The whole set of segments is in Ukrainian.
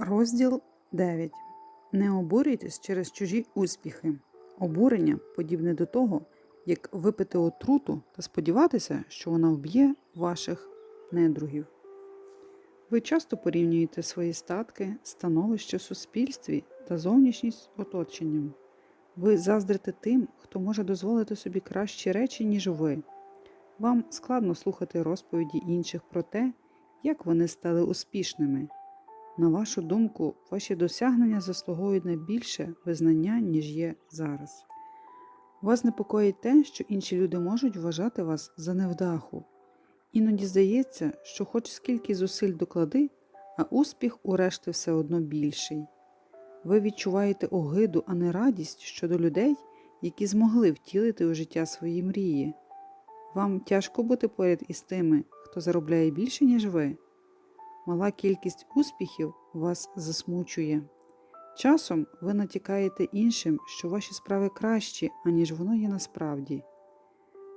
Розділ 9. Не обурюйтесь через чужі успіхи. Обурення подібне до того, як випити отруту та сподіватися, що вона вб'є ваших недругів. Ви часто порівнюєте свої статки, становище в суспільстві та зовнішність оточенням. Ви заздрите тим, хто може дозволити собі кращі речі, ніж ви. Вам складно слухати розповіді інших про те, як вони стали успішними. На вашу думку, ваші досягнення заслуговують на більше визнання, ніж є зараз. Вас непокоїть те, що інші люди можуть вважати вас за невдаху. Іноді здається, що хоч скільки зусиль доклади, а успіх урешті все одно більший. Ви відчуваєте огиду, а не радість щодо людей, які змогли втілити у життя свої мрії. Вам тяжко бути поряд із тими, хто заробляє більше, ніж ви. Мала кількість успіхів вас засмучує. Часом ви натякаєте іншим, що ваші справи кращі, аніж воно є насправді.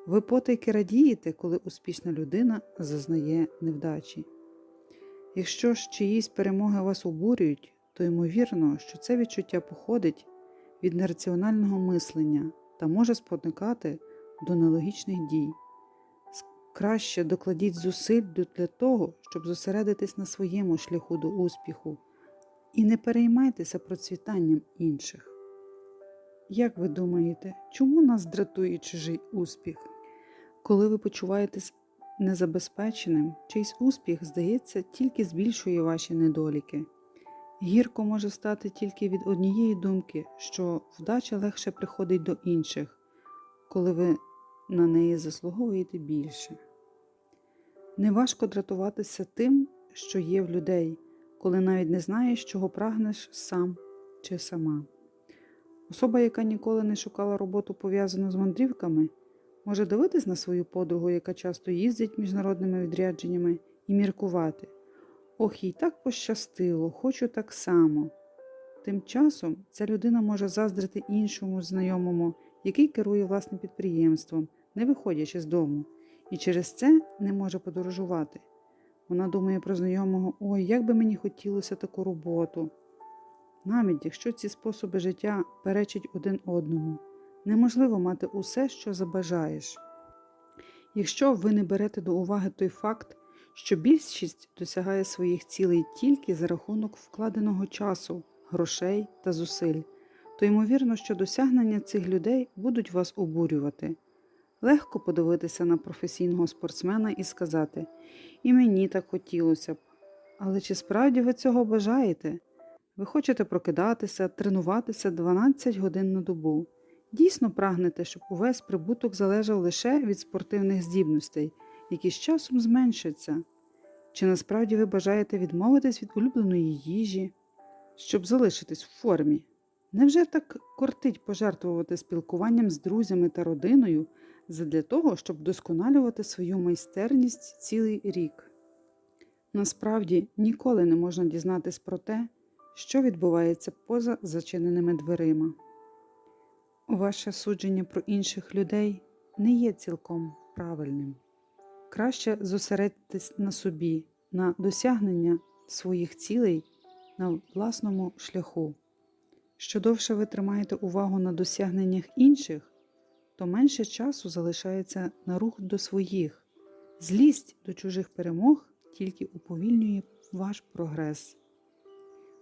Ви потайки радієте, коли успішна людина зазнає невдачі. Якщо ж чиїсь перемоги вас обурюють, то ймовірно, що це відчуття походить від нераціонального мислення та може спонукати до нелогічних дій. Краще докладіть зусиль для того, щоб зосередитись на своєму шляху до успіху, і не переймайтеся процвітанням інших. Як ви думаєте, чому нас дратує чужий успіх? Коли ви почуваєтесь незабезпеченим, чийсь успіх, здається, тільки збільшує ваші недоліки. Гірко може стати тільки від однієї думки, що вдача легше приходить до інших, коли ви на неї заслуговуєте більше. Неважко дратуватися тим, що є в людей, коли навіть не знаєш, чого прагнеш сам чи сама. Особа, яка ніколи не шукала роботу пов'язану з мандрівками, може дивитись на свою подругу, яка часто їздить міжнародними відрядженнями, і міркувати. Ох, їй так пощастило, хочу так само. Тим часом ця людина може заздрити іншому знайомому, який керує власним підприємством, не виходячи з дому, і через це не може подорожувати. Вона думає про знайомого, ой, як би мені хотілося таку роботу. Навіть якщо ці способи життя перечать один одному, неможливо мати усе, що забажаєш. Якщо ви не берете до уваги той факт, що більшість досягає своїх цілей тільки за рахунок вкладеного часу, грошей та зусиль, то ймовірно, що досягнення цих людей будуть вас обурювати. Легко подивитися на професійного спортсмена і сказати і мені так хотілося б. Але чи справді ви цього бажаєте? Ви хочете прокидатися, тренуватися 12 годин на добу. Дійсно прагнете, щоб увесь прибуток залежав лише від спортивних здібностей, які з часом зменшаться. Чи насправді ви бажаєте відмовитись від улюбленої їжі, щоб залишитись в формі? Невже так кортить пожертвувати спілкуванням з друзями та родиною задля того, щоб вдосконалювати свою майстерність цілий рік? Насправді ніколи не можна дізнатись про те, що відбувається поза зачиненими дверима. Ваше судження про інших людей не є цілком правильним. Краще зосередитись на собі, на досягнення своїх цілей на власному шляху. Що довше ви тримаєте увагу на досягненнях інших, то менше часу залишається на рух до своїх. Злість до чужих перемог тільки уповільнює ваш прогрес.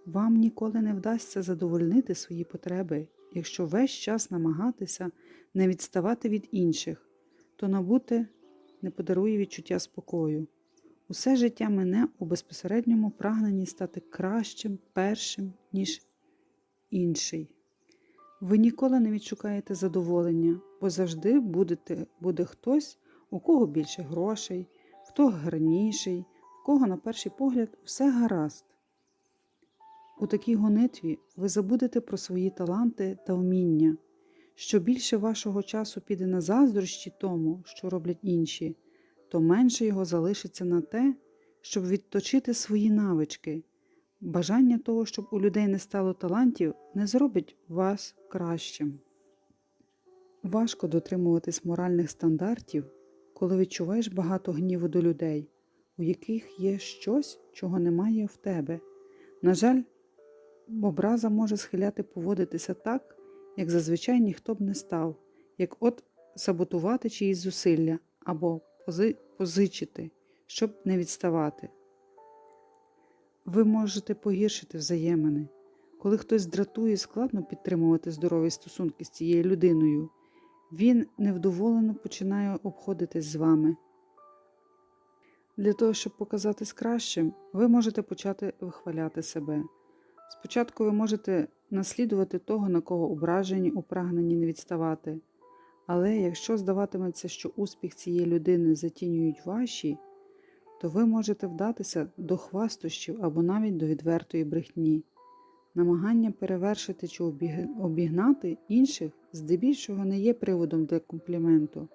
Вам ніколи не вдасться задовольнити свої потреби, якщо весь час намагатися не відставати від інших, то набути не подарує відчуття спокою. Усе життя мене у безпосередньому прагненні стати кращим, першим, ніж інший. Ви ніколи не відшукаєте задоволення, бо завжди будете, буде хтось, у кого більше грошей, хто гарніший, в кого, на перший погляд, все гаразд. У такій гонитві ви забудете про свої таланти та вміння. Що більше вашого часу піде на заздрощі тому, що роблять інші, то менше його залишиться на те, щоб відточити свої навички. Бажання того, щоб у людей не стало талантів, не зробить вас кращим. Важко дотримуватись моральних стандартів, коли відчуваєш багато гніву до людей, у яких є щось, чого немає в тебе. На жаль, образа може схиляти поводитися так, як зазвичай ніхто б не став, як от саботувати чиїсь зусилля або пози- позичити, щоб не відставати. Ви можете погіршити взаємини. Коли хтось дратує, складно підтримувати здорові стосунки з цією людиною. Він невдоволено починає обходитись з вами. Для того, щоб показатись кращим, ви можете почати вихваляти себе. Спочатку ви можете наслідувати того, на кого ображені, у прагненні не відставати. Але якщо здаватиметься, що успіх цієї людини затінюють ваші, то ви можете вдатися до хвастощів або навіть до відвертої брехні. Намагання перевершити чи обігнати інших здебільшого не є приводом для компліменту.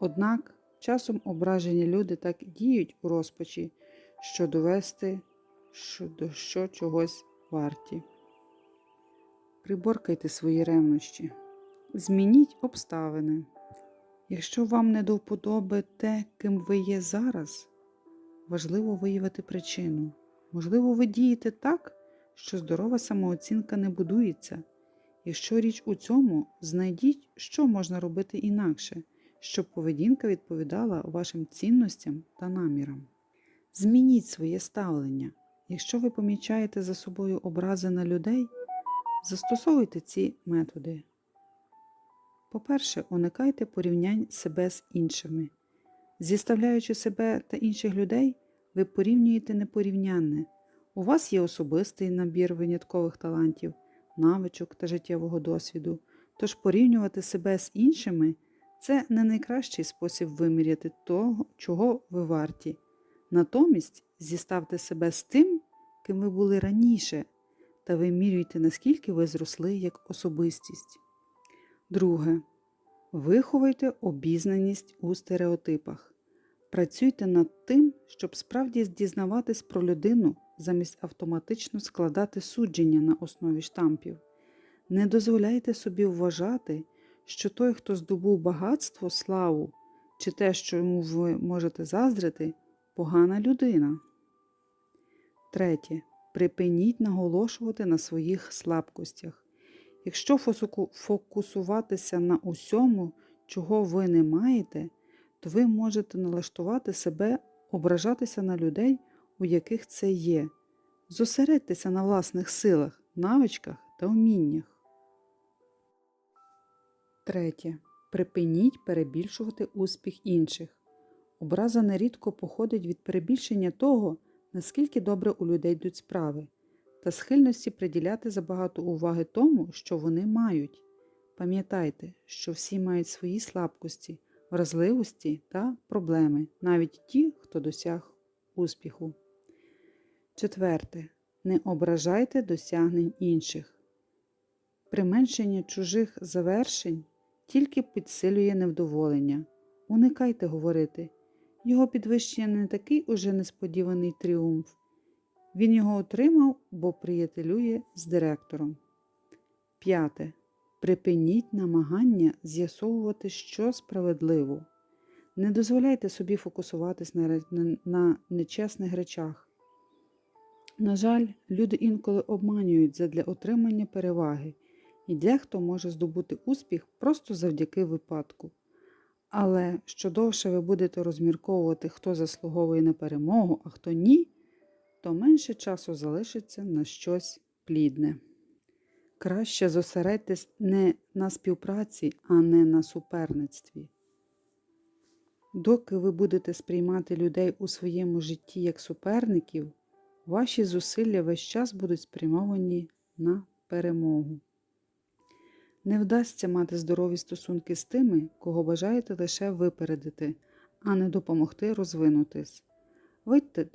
Однак часом ображені люди так діють у розпачі, що довести що до що чогось варті. Приборкайте свої ревнощі. Змініть обставини. Якщо вам не до вподоби те, ким ви є зараз, важливо виявити причину. Можливо, ви дієте так, що здорова самооцінка не будується. Якщо річ у цьому, знайдіть, що можна робити інакше, щоб поведінка відповідала вашим цінностям та намірам. Змініть своє ставлення. Якщо ви помічаєте за собою образи на людей, застосовуйте ці методи. По-перше, уникайте порівнянь себе з іншими. Зіставляючи себе та інших людей, ви порівнюєте непорівнянне. У вас є особистий набір виняткових талантів, навичок та життєвого досвіду, тож порівнювати себе з іншими це не найкращий спосіб виміряти того, чого ви варті. Натомість зіставте себе з тим, ким ви були раніше, та вимірюйте, наскільки ви зросли як особистість. Друге. Виховуйте обізнаність у стереотипах. Працюйте над тим, щоб справді дізнаватись про людину замість автоматично складати судження на основі штампів. Не дозволяйте собі вважати, що той, хто здобув багатство, славу чи те, що йому ви можете заздрити, погана людина. Третє. Припиніть наголошувати на своїх слабкостях. Якщо фокусуватися на усьому, чого ви не маєте, то ви можете налаштувати себе ображатися на людей, у яких це є. Зосередьтеся на власних силах, навичках та вміннях. Третє. Припиніть перебільшувати успіх інших. Образа нерідко походить від перебільшення того, наскільки добре у людей йдуть справи, та схильності приділяти забагато уваги тому, що вони мають. Пам'ятайте, що всі мають свої слабкості, вразливості та проблеми, навіть ті, хто досяг успіху. Четверте. Не ображайте досягнень інших. Применшення чужих завершень тільки підсилює невдоволення. Уникайте говорити. Його підвищення не такий уже несподіваний тріумф. Він його отримав, бо приятелює з директором. П'яте. Припиніть намагання з'ясовувати, що справедливо. Не дозволяйте собі фокусуватись на, нечесних речах. На жаль, люди інколи обманюють задля отримання переваги, і дехто може здобути успіх просто завдяки випадку. Але що довше ви будете розмірковувати, хто заслуговує на перемогу, а хто ні, то менше часу залишиться на щось плідне. Краще зосередьтесь не на співпраці, а не на суперництві. Доки ви будете сприймати людей у своєму житті як суперників, ваші зусилля весь час будуть спрямовані на перемогу. Не вдасться мати здорові стосунки з тими, кого бажаєте лише випередити, а не допомогти розвинутись.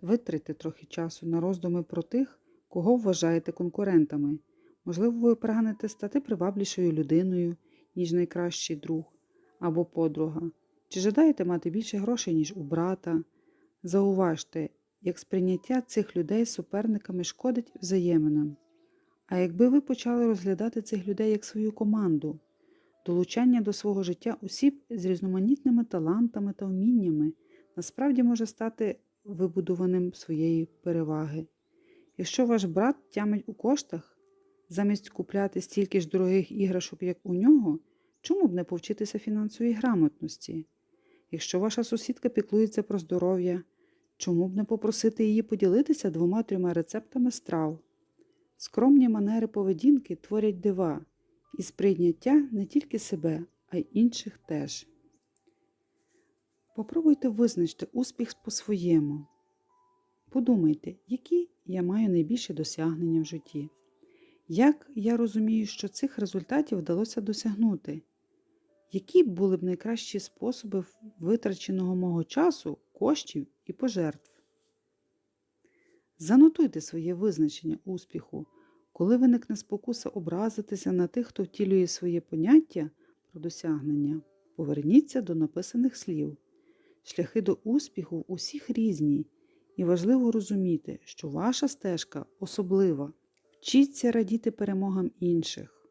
Витрите трохи часу на роздуми про тих, кого вважаєте конкурентами. Можливо, ви прагнете стати приваблішою людиною, ніж найкращий друг або подруга, чи жадаєте мати більше грошей, ніж у брата. Зауважте, як сприйняття цих людей суперниками шкодить взаєминам. А якби ви почали розглядати цих людей як свою команду, долучання до свого життя осіб з різноманітними талантами та вміннями насправді може стати вибудованим своєї переваги. Якщо ваш брат тямить у коштах, замість купляти стільки ж дорогих іграшок, як у нього, чому б не повчитися фінансовій грамотності? Якщо ваша сусідка піклується про здоров'я, чому б не попросити її поділитися двома-трьома рецептами страв? Скромні манери поведінки творять дива і сприйняття не тільки себе, а й інших теж. Попробуйте визначити успіх по-своєму. Подумайте, які я маю найбільші досягнення в житті. Як я розумію, що цих результатів вдалося досягнути? Які були б найкращі способи витраченого мого часу, коштів і пожертв? Занотуйте своє визначення успіху, коли виникне спокуса образитися на тих, хто втілює своє поняття про досягнення. Поверніться до написаних слів. Шляхи до успіху в усіх різні, і важливо розуміти, що ваша стежка особлива. Вчіться радіти перемогам інших.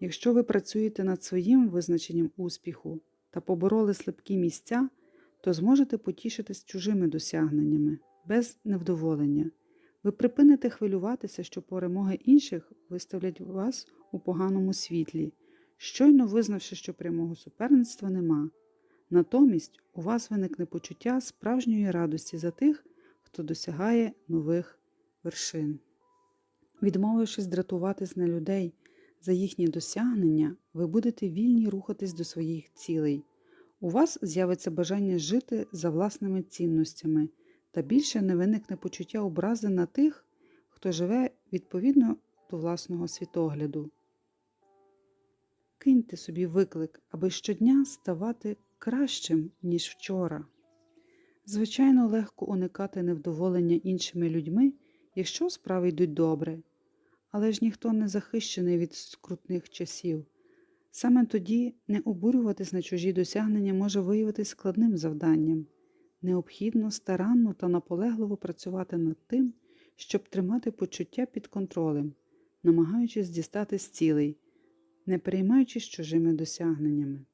Якщо ви працюєте над своїм визначенням успіху та побороли слабкі місця, то зможете потішитись чужими досягненнями без невдоволення. Ви припините хвилюватися, що перемоги інших виставлять вас у поганому світлі, щойно визнавши, що прямого суперництва нема. Натомість у вас виникне почуття справжньої радості за тих, хто досягає нових вершин. Відмовившись дратуватись на людей за їхні досягнення, ви будете вільні рухатись до своїх цілей. У вас з'явиться бажання жити за власними цінностями, та більше не виникне почуття образи на тих, хто живе відповідно до власного світогляду. Киньте собі виклик, аби щодня ставати кращим, ніж вчора. Звичайно, легко уникати невдоволення іншими людьми, якщо справи йдуть добре, але ж ніхто не захищений від скрутних часів. Саме тоді не обурюватись на чужі досягнення може виявитись складним завданням. Необхідно старанно та наполегливо працювати над тим, щоб тримати почуття під контролем, намагаючись дістати з цілей, не переймаючись чужими досягненнями.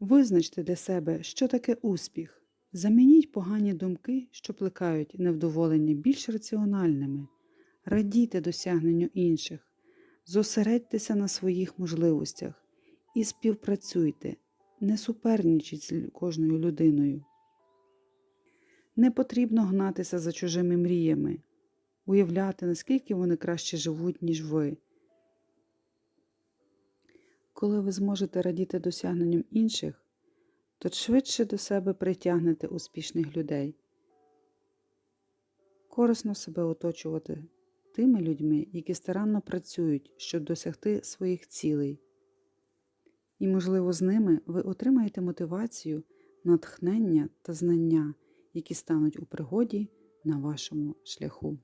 Визначте для себе, що таке успіх. Замініть погані думки, що плекають невдоволення більш раціональними, радійте досягненню інших, зосередьтеся на своїх можливостях і співпрацюйте, не суперничіть з кожною людиною. Не потрібно гнатися за чужими мріями, уявляти, наскільки вони краще живуть, ніж ви. Коли ви зможете радіти досягненням інших, то швидше до себе притягнете успішних людей. Корисно себе оточувати тими людьми, які старанно працюють, щоб досягти своїх цілей. І, можливо, з ними ви отримаєте мотивацію, натхнення та знання, які стануть у пригоді на вашому шляху.